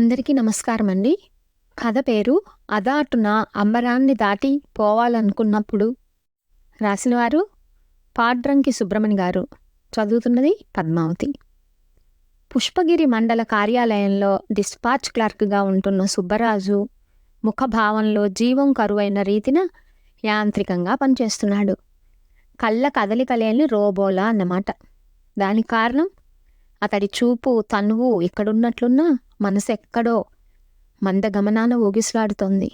అందరికీ నమస్కారం అండి కథ పేరు అదాటున అంబరాన్ని దాటి పోవాలనుకున్నప్పుడు. రాసినవారు పాడ్రంకి సుబ్రమణి గారు. చదువుతున్నది పద్మావతి. పుష్పగిరి మండల కార్యాలయంలో డిస్పాచ్ క్లర్క్గా ఉంటున్న సుబ్బరాజు ముఖభావంలో జీవం కరువైన రీతిన యాంత్రికంగా పనిచేస్తున్నాడు. కళ్ళ కదలిక లేని రోబోలా అన్నమాట. దానికి కారణం? అతడి చూపు తనువు ఇక్కడున్నట్లున్నా మనసెక్కడో మందగమనాన ఊగిసలాడుతోంది.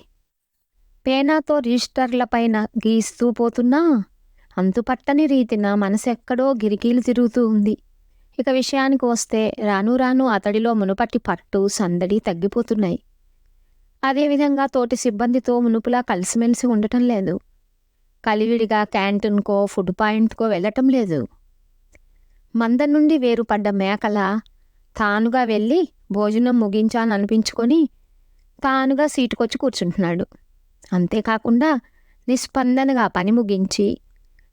పేనాతో రిజిస్టర్లపైన గీస్తూ పోతున్నా అంతుపట్టని రీతిన మనసెక్కడో గిరికీలు తిరుగుతూ ఉంది. ఇక విషయానికి వస్తే రాను రాను అతడిలో మునుపటి పట్టు సందడి తగ్గిపోతున్నాయి. అదేవిధంగా తోటి సిబ్బందితో మునుపులా కలిసిమెలిసి ఉండటం లేదు. కలివిడిగా క్యాంటీన్కో ఫుడ్ పాయింట్కో వెళ్ళటం లేదు. మంద నుండి వేరుపడ్డ మేకల తానుగా వెళ్ళి భోజనం ముగించాననిపించుకొని తానుగా సీటుకొచ్చి కూర్చుంటున్నాడు. అంతేకాకుండా నిస్పందనగా పని ముగించి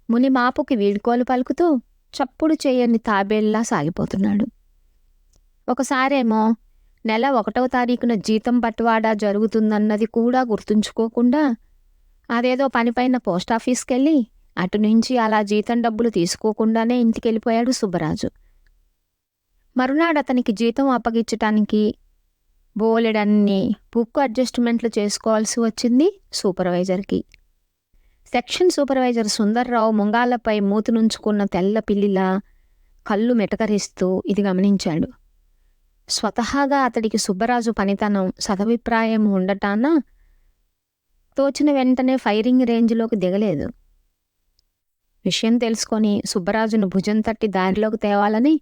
మునిమాపుకి వీడ్కోలు పలుకుతూ చప్పుడు చేయని తాబేల్లా సాగిపోతున్నాడు. ఒకసారేమో నెల ఒకటవ తారీఖున జీతం పట్టువాడా జరుగుతుందన్నది కూడా గుర్తుంచుకోకుండా అదేదో పనిపైన పోస్టాఫీస్కెళ్ళి అటు నుంచి అలా జీతం డబ్బులు తీసుకోకుండానే ఇంటికి వెళ్ళిపోయాడు సుబ్బరాజు. మరునాడు అతనికి జీతం అప్పగించటానికి బోలెడన్ని బుక్ అడ్జస్ట్మెంట్లు చేసుకోవాల్సి వచ్చింది సూపర్వైజర్కి. సెక్షన్ సూపర్వైజర్ సుందర్రావు ముంగాలపై మూతునుంచుకున్న తెల్ల పిల్లిలా కళ్ళు మెటకరిస్తూ ఇది గమనించాడు. స్వతహాగా అతడికి సుబ్బరాజు పనితనం సదభిప్రాయం ఉండటాన తోచిన వెంటనే ఫైరింగ్ రేంజ్లోకి దిగలేదు. విషయం తెలుసుకొని సుబ్బరాజును భుజం తట్టి దారిలోకి తేవాలని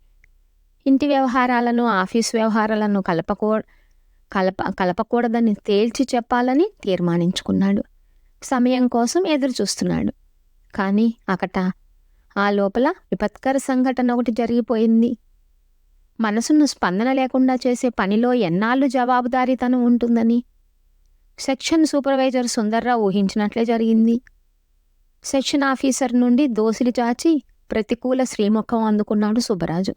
ఇంటి వ్యవహారాలను ఆఫీస్ వ్యవహారాలను కలపకూ కలప కలపకూడదని తేల్చి చెప్పాలని తీర్మానించుకున్నాడు. సమయం కోసం ఎదురు చూస్తున్నాడు కానీ అకట ఆ లోపల విపత్కర సంఘటన ఒకటి జరిగిపోయింది. మనసును స్పందన లేకుండా చేసే పనిలో ఎన్నాళ్ళు జవాబుదారీతనం ఉంటుందని. సెక్షన్ సూపర్వైజర్ సుందర్రావు ఊహించినట్లే జరిగింది. సెక్షన్ ఆఫీసర్ నుండి దోసిలి చాచి ప్రతికూల శ్రీముఖం అందుకున్నాడు సుబ్బరాజు.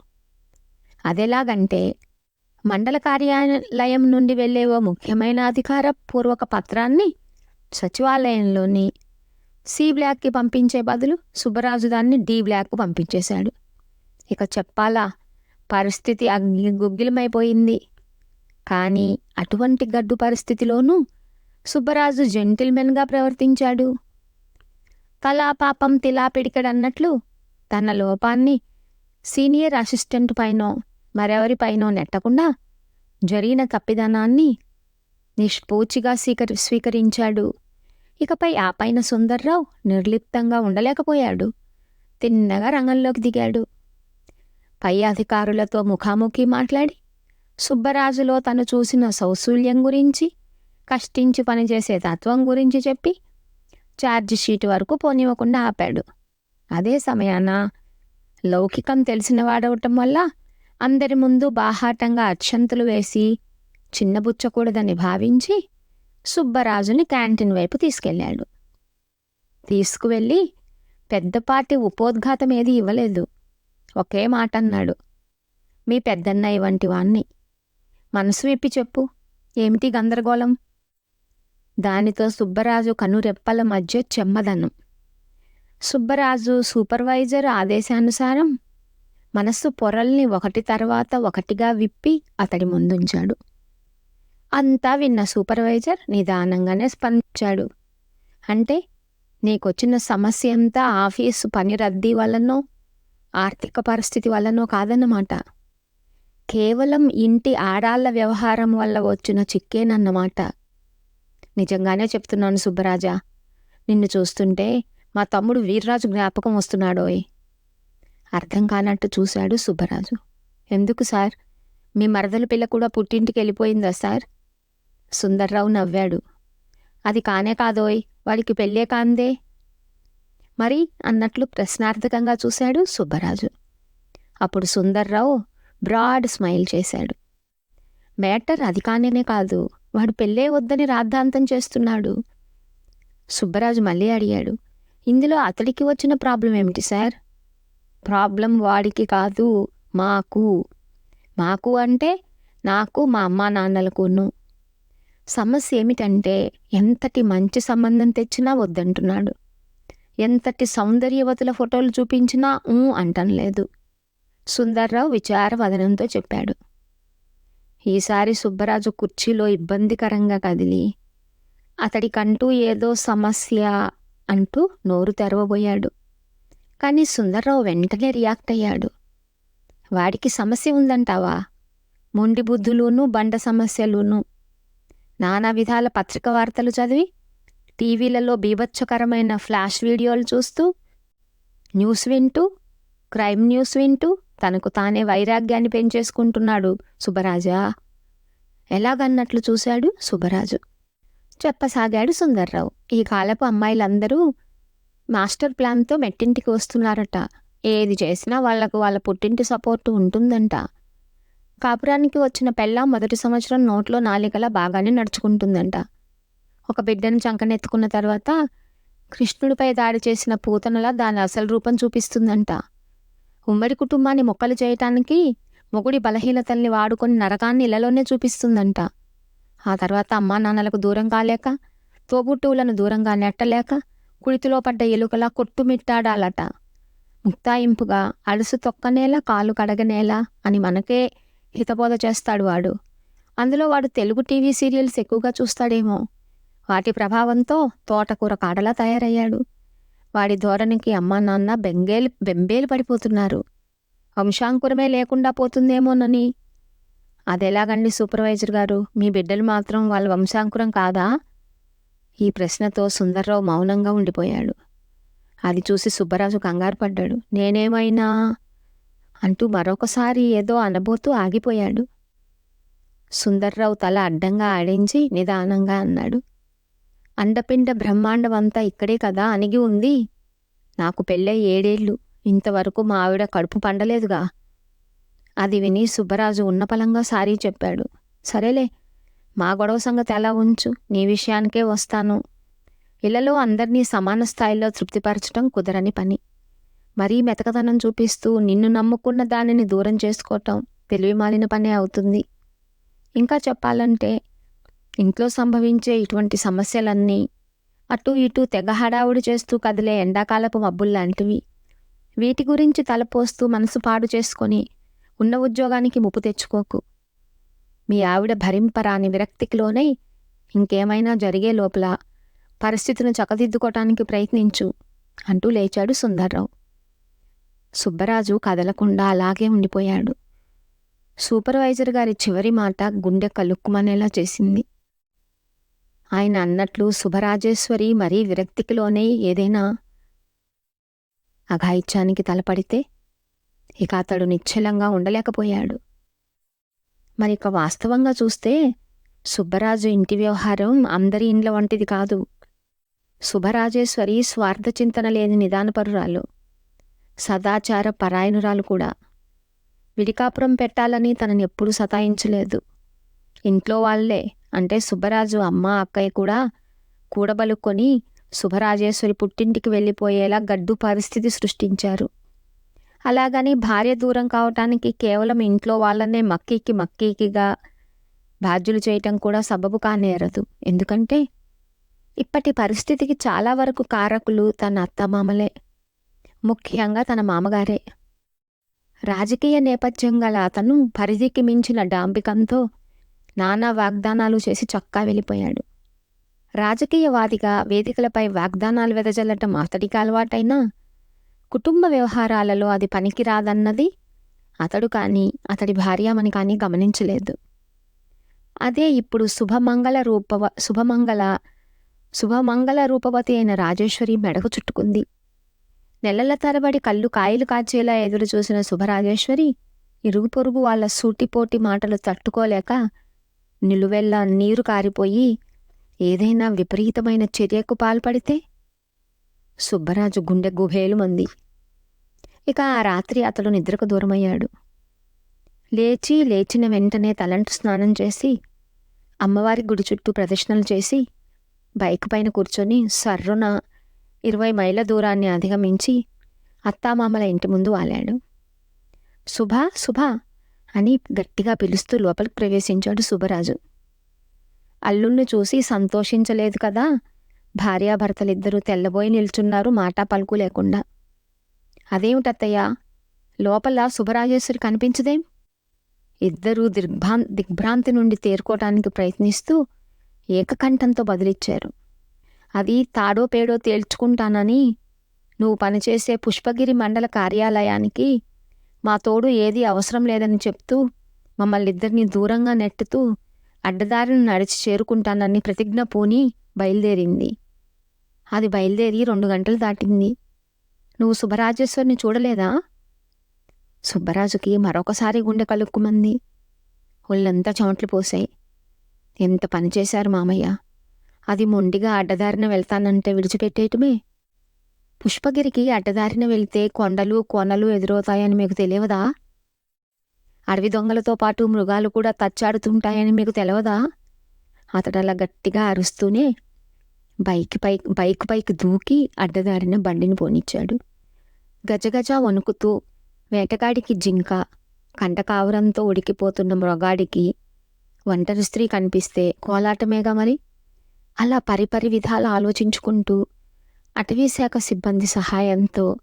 అదెలాగంటే మండల కార్యాలయం నుండి వెళ్ళే ఓ ముఖ్యమైన అధికార పూర్వక పత్రాన్ని సచివాలయంలోని సి బ్లాక్కి పంపించే బదులు సుబ్బరాజు దాన్ని డి బ్లాక్కు పంపించేశాడు. ఇక చెప్పాలా పరిస్థితి అగ్గి గుగ్గిలమైపోయింది. కానీ అటువంటి గడ్డు పరిస్థితిలోనూ సుబ్బరాజు జెంటిల్మెన్గా ప్రవర్తించాడు. కళాపాపం తిలా పిడికడన్నట్లు తన లోపాన్ని సీనియర్ అసిస్టెంట్ పైనో మరెవరిపైనో నెట్టకుండా జరిగిన తప్పిదనాన్ని నిష్పూచిగా స్వీకరి స్వీకరించాడు. ఇకపై ఆ పైన సుందర్రావు నిర్లిప్తంగా ఉండలేకపోయాడు. తిన్నగా రంగంలోకి దిగాడు. పై అధికారులతో ముఖాముఖి మాట్లాడి సుబ్బరాజులో తను చూసిన సౌశూల్యం గురించి కష్టించి పనిచేసే తత్వం గురించి చెప్పి ఛార్జ్ షీట్ వరకు పోనివ్వకుండా ఆపాడు. అదే సమయాన లౌకికం తెలిసినవాడవటం వల్ల అందరి ముందు బాహాటంగా అక్షంతలు వేసి చిన్నబుచ్చకూడదని భావించి సుబ్బరాజుని క్యాంటీన్ వైపు తీసుకెళ్ళాడు. తీసుకువెళ్ళి పెద్దపాటి ఉపోద్ఘాతం ఏది ఇవ్వలేదు. ఒకే మాట అన్నాడు మీ పెద్దన్నయ్య వంటి వాణ్ణి. మనసు విప్పి చెప్పు. ఏమిటి గందరగోళం? దానితో సుబ్బరాజు కనురెప్పల మధ్య చెమ్మదనం. సుబ్బరాజు సూపర్వైజర్ ఆదేశానుసారం మనస్సు పొరల్ని ఒకటి తర్వాత ఒకటిగా విప్పి అతడి ముందుంచాడు. అంతా విన్న సూపర్వైజర్ నిదానంగానే స్పందించాడు. అంటే నీకొచ్చిన సమస్య అంతా ఆఫీసు పని రద్దీ వల్లనో ఆర్థిక పరిస్థితి వల్లనో కాదన్నమాట. కేవలం ఇంటి ఆడాళ్ళ వ్యవహారం వల్ల వచ్చిన చిక్కేనన్నమాట. నిజంగానే చెప్తున్నాను సుబ్బరాజా నిన్ను చూస్తుంటే మా తమ్ముడు వీర్రాజు జ్ఞాపకం వస్తున్నాడోయ్. అర్థం కానట్టు చూశాడు సుబ్బరాజు. ఎందుకు సార్? మీ మరదల పిల్ల కూడా పుట్టింటికి వెళ్ళిపోయిందా సార్? సుందర్రావు నవ్వాడు. అది కానే కాదోయ్ వాడికి పెళ్ళే కాందే. మరి? అన్నట్లు ప్రశ్నార్థకంగా చూశాడు సుబ్బరాజు. అప్పుడు సుందర్రావు బ్రాడ్ స్మైల్ చేశాడు. మ్యాటర్ అది కానేనే కాదు వాడు పెళ్ళే వద్దని రాద్ధాంతం చేస్తున్నాడు. సుబ్బరాజు మళ్ళీ అడిగాడు. ఇందులో అతడికి వచ్చిన ప్రాబ్లం ఏమిటి సార్? ప్రాబ్లం వాడికి కాదు మాకు. మాకు అంటే నాకు మా అమ్మా నాన్నలకును. సమస్య ఏమిటంటే ఎంతటి మంచి సంబంధం తెచ్చినా వద్దంటున్నాడు. ఎంతటి సౌందర్యవతుల ఫోటోలు చూపించినా ఊ అంటం లేదు. సుందర్రావు విచారవదనంతో చెప్పాడు. ఈసారి సుబ్బరాజు కుర్చీలో ఇబ్బందికరంగా కదిలి అతడికంటూ ఏదో సమస్య అంటూ నోరు తెరవబోయాడు. కానీ సుందర్రావు వెంటనే రియాక్ట్ అయ్యాడు. వాడికి సమస్య ఉందంటావా? మొండి బుద్ధులును బండ సమస్యలును. నానా విధాల పత్రిక వార్తలు చదివి టీవీలలో బీభత్సకరమైన ఫ్లాష్ వీడియోలు చూస్తూ న్యూస్ వింటూ క్రైమ్ న్యూస్ వింటూ తనకు తానే వైరాగ్యాన్ని పెంచేసుకుంటున్నాడు సుబ్బరాజా. ఎలాగన్నట్లు చూశాడు సుబ్బరాజు. చెప్పసాగాడు సుందర్రావు. ఈ కాలపు అమ్మాయిలందరూ మాస్టర్ ప్లాన్తో మెట్టింటికి వస్తున్నారట. ఏది చేసినా వాళ్ళకు వాళ్ళ పుట్టింటి సపోర్టు ఉంటుందంట. కాపురానికి వచ్చిన పెళ్ళ మొదటి సంవత్సరం నోట్లో నాలికలా బాగానే నడుచుకుంటుందంట. ఒక బిడ్డను చంకనెత్తుకున్న తర్వాత కృష్ణుడిపై దాడి చేసిన పూతనలా దాని అసలు రూపం చూపిస్తుందంట. ఉమ్మడి కుటుంబాన్ని మొక్కలు చేయటానికి మొగుడి బలహీనతల్ని వాడుకొని నరకాన్ని ఇళ్ళలోనే చూపిస్తుందంట. ఆ తర్వాత అమ్మా నాన్నలకు దూరం కాలేక తోబుట్టువులను దూరంగా నెట్టలేక కుడితిలో పడ్డ ఎలుకలా కొట్టుమిట్టాడాలట. ముక్తాయింపుగా అడుసు తొక్కనేలా కాలు కడగనేలా అని మనకే హితబోధ చేస్తాడు వాడు. అందులో వాడు తెలుగు టీవీ సీరియల్స్ ఎక్కువగా చూస్తాడేమో. వాటి ప్రభావంతో తోటకూర కాడలా తయారయ్యాడు. వాడి ధోరణికి అమ్మా నాన్న బెంగేలు బెంబేలు పడిపోతున్నారు. వంశాంకురమే లేకుండా పోతుందేమోనని. అదెలాగండి సూపర్వైజర్ గారు? మీ బిడ్డలు మాత్రం వాళ్ళ వంశాంకురం కాదా? ఈ ప్రశ్నతో సుందర్రావు మౌనంగా ఉండిపోయాడు. అది చూసి సుబ్బరాజు కంగారు పడ్డాడు. నేనేమైనా? అంటూ మరొకసారి ఏదో అనబోతూ ఆగిపోయాడు. సుందర్రావు తల అడ్డంగా ఆడించి నిదానంగా అన్నాడు. అండపిండ బ్రహ్మాండం అంతా ఇక్కడే కదా అణిగి ఉంది. నాకు పెళ్ళై ఏడేళ్ళు. ఇంతవరకు మా ఆవిడ కడుపు పండలేదుగా. అది విని సుబ్బరాజు ఉన్నపలంగా సారీ చెప్పాడు. సరేలే మా గొడవ సంగతి ఎలా ఉంచు. నీ విషయానికే వస్తాను. ఇళ్ళలో అందరినీ సమాన స్థాయిలో తృప్తిపరచడం కుదరని పని. మరీ మెతకతనం చూపిస్తూ నిన్ను నమ్ముకున్న దానిని దూరం చేసుకోవటం తెలివి మాలిన పనే అవుతుంది. ఇంకా చెప్పాలంటే ఇంట్లో సంభవించే ఇటువంటి సమస్యలన్నీ అటు ఇటు తెగ హడావుడి చేస్తూ కదిలే ఎండాకాలపు మబ్బుల్లాంటివి వీటి గురించి తలపోస్తూ మనసు పాడు చేసుకొని ఉన్న ఉద్యోగానికి ముప్పు తెచ్చుకోకు. మీ ఆవిడ భరింపరాని విరక్తికి లోనై ఇంకేమైనా జరిగే లోపల పరిస్థితిని చక్కదిద్దుకోవటానికి ప్రయత్నించు అంటూ లేచాడు సుందర్రావు. సుబ్బరాజు కదలకుండా అలాగే ఉండిపోయాడు. సూపర్వైజర్ గారి చివరి మాట గుండె కలుక్కుమనేలా చేసింది. ఆయన అన్నట్లు శుభరాజేశ్వరి మరీ విరక్తికిలోనే ఏదైనా అఘాయిత్యానికి తలపడితే ఇక అతడు నిశ్చలంగా ఉండలేకపోయాడు. మరిక వాస్తవంగా చూస్తే సుబ్బరాజు ఇంటి వ్యవహారం అందరి ఇండ్ల వంటిది కాదు. శుభరాజేశ్వరి స్వార్థ చింతన లేని నిదానపరురాలు సదాచార పరాయణురాలు కూడా. విడికాపురం పెట్టాలని తనని ఎప్పుడూ సతాయించలేదు. ఇంట్లో వాళ్ళే అంటే సుబ్బరాజు అమ్మ అక్కయ్య కూడా కూడబలుక్కొని శుభరాజేశ్వరి పుట్టింటికి వెళ్ళిపోయేలా గడ్డు పరిస్థితి సృష్టించారు. అలాగని భార్య దూరం కావటానికి కేవలం ఇంట్లో వాళ్ళనే మక్కీకి మక్కీకిగా బాధ్యులు చేయటం కూడా సబబు కానేరదు ఎందుకంటే ఇప్పటి పరిస్థితికి చాలా వరకు కారకులు తన అత్తమామలే. ముఖ్యంగా తన మామగారే. రాజకీయ నేపథ్యం గల అతను పరిధికి మించిన డాంబికంతో నానా వాగ్దానాలు చేసి చక్కా వెళ్ళిపోయాడు. రాజకీయవాదిగా వేదికలపై వాగ్దానాలు వెదజల్లటం అతడికి అలవాటైనా కుటుంబ వ్యవహారాలలో అది పనికిరాదన్నది అతడు కానీ అతడి భార్యామని కానీ గమనించలేదు. అదే ఇప్పుడు శుభమంగళ రూపవ శుభమంగళ శుభమంగళ రూపవతి అయిన రాజేశ్వరి మెడకు చుట్టుకుంది. నెలల తరబడి కళ్ళు కాయలు కాచేలా ఎదురు చూసిన శుభరాజేశ్వరి ఇరుగు పొరుగు వాళ్ళ సూటిపోటి మాటలు తట్టుకోలేక నిలువెల్లా నీరు కారిపోయి ఏదైనా విపరీతమైన చర్యకు పాల్పడితే సుబ్బరాజు గుండె గుహేలుమంది ఇక ఆ రాత్రి అతడు నిద్రకు దూరమయ్యాడు. లేచి లేచిన వెంటనే తలంటు స్నానం చేసి అమ్మవారి గుడి చుట్టూ ప్రదర్శనలు చేసి బైక్ పైన కూర్చొని సర్రున ఇరవై మైళ్ళ దూరాన్ని అధిగమించి అత్తామామల ఇంటి ముందు వాలాడు. శుభ శుభ అని గట్టిగా పిలుస్తూ లోపలికి ప్రవేశించాడు సుబ్బరాజు. అల్లుణ్ణి చూసి సంతోషించలేదు కదా భార్యాభర్తలిద్దరూ తెల్లబోయి నిల్చున్నారు మాటా పలుకు లేకుండా. అదేమిటత్తయ్యా లోపల శుభరాజేశ్వరి కనిపించదేం? ఇద్దరూ దిగ్భ్రాం దిగ్భ్రాంతి నుండి తేరుకోవటానికి ప్రయత్నిస్తూ ఏకకంఠంతో బదిలిచ్చారు. అది తాడో పేడో తేల్చుకుంటానని నువ్వు పనిచేసే పుష్పగిరి మండల కార్యాలయానికి మా తోడు ఏది అవసరం లేదని చెప్తూ మమ్మల్ని ఇద్దరిని దూరంగా నెట్టుతూ అడ్డదారిని నడిచి చేరుకుంటానని ప్రతిజ్ఞ పూని బయలుదేరింది. అది బయలుదేరి రెండు గంటలు దాటింది. నువ్వు సుబ్బరాజేశ్వరిని చూడలేదా? సుబ్బరాజుకి మరొకసారి గుండె కలుక్కుమంది. ఒళ్ళంతా చోట్లు పోసాయి ఎంత పని చేశారు మామయ్య? అది మొండిగా అడ్డదారిన వెళ్తానంటే విడిచిపెట్టేయటమే? పుష్పగిరికి అడ్డదారిన వెళ్తే కొండలు కొనలు ఎదురవుతాయని మీకు తెలియదా? అడవి దొంగలతో పాటు మృగాలు కూడా తచ్చాడుతుంటాయని మీకు తెలియదా అతడలా గట్టిగా అరుస్తూనే బైక్ పై బైక్ పైకి దూకి అడ్డదారిన బండిని పోనిచ్చాడు. గజగజ వణుకుతూ వేటగాడికి జింక కంటకావరంతో ఉడికిపోతున్న మృగాడికి ఒంటరి స్త్రీ కనిపిస్తే కోలాటమేగా మరి? అలా పరిపరి విధాలు ఆలోచించుకుంటూ అటవీశాఖ సిబ్బంది సహాయంతో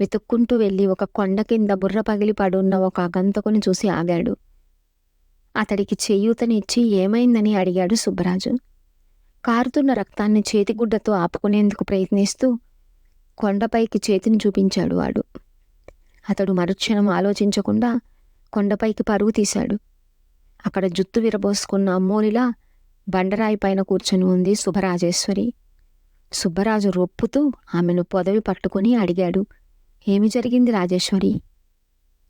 వెతుక్కుంటూ వెళ్ళి ఒక కొండ కింద బుర్ర పగిలి పడున్న ఒక అగంతకుని చూసి ఆగాడు. అతడికి చేయూతనిచ్చి ఏమైందని అడిగాడు సుబ్బరాజు. కారుతున్న రక్తాన్ని చేతిగుడ్డతో ఆపుకునేందుకు ప్రయత్నిస్తూ కొండపైకి చేతిని చూపించాడు వాడు. అతడు మరుక్షణం ఆలోచించకుండా కొండపైకి పరుగు తీశాడు. అక్కడ జుత్తు విరబోసుకున్న అమ్మోలిలా బండరాయి పైన కూర్చొని ఉంది శుభరాజేశ్వరి సుబ్బరాజు రొప్పుతూ ఆమెను పొదవి పట్టుకుని అడిగాడు ఏమి జరిగింది రాజేశ్వరి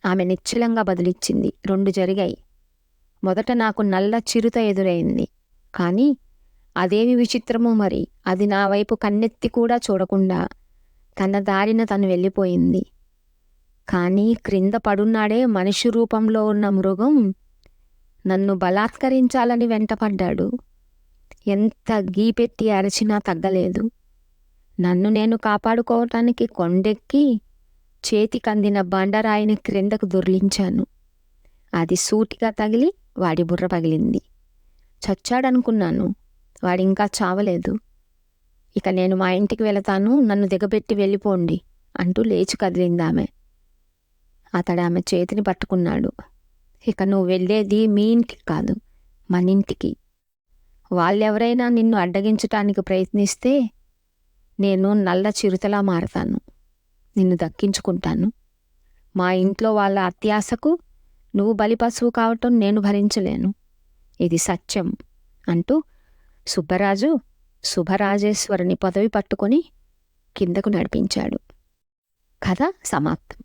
ఆమె నిశ్చలంగా బదిలిచ్చింది రెండు జరిగాయి. మొదట నాకు నల్ల చిరుత ఎదురైంది. కానీ అదేమి విచిత్రమో మరి. అది నా వైపు కన్నెత్తి కూడా చూడకుండా తన దారిన తను వెళ్ళిపోయింది. కానీ క్రింద పడున్నాడే మనిషి రూపంలో ఉన్న మృగం నన్ను బలాత్కరించాలని వెంటపడ్డాడు. ఎంత గీపెట్టి అరచినా తగ్గలేదు. నన్ను నేను కాపాడుకోవటానికి కొండెక్కి చేతికందిన బండరాయిని క్రిందకు దొర్లించాను. అది సూటిగా తగిలి వాడి బుర్ర పగిలింది. చచ్చాడనుకున్నాను. వాడింకా చావలేదు. ఇక నేను మా ఇంటికి వెళతాను నన్ను దిగబెట్టి వెళ్ళిపోండి అంటూ లేచి కదిలిందామె అతడు ఆమె చేతిని పట్టుకున్నాడు. ఇక నువ్వు వెళ్ళేది మీ ఇంటికి కాదు మన ఇంటికి. వాళ్ళెవరైనా నిన్ను అడ్డగించటానికి ప్రయత్నిస్తే నేను నల్ల చిరుతలా మారతాను నిన్ను దక్కించుకుంటాను. మా ఇంట్లో వాళ్ళ అత్యాశకు నువ్వు బలిపశువు కావటం నేను భరించలేను. ఇది సత్యం అంటూ సుబ్బరాజు శుభరాజేశ్వరుని పదవి పట్టుకొని కిందకు నడిపించాడు. కథ సమాప్తం.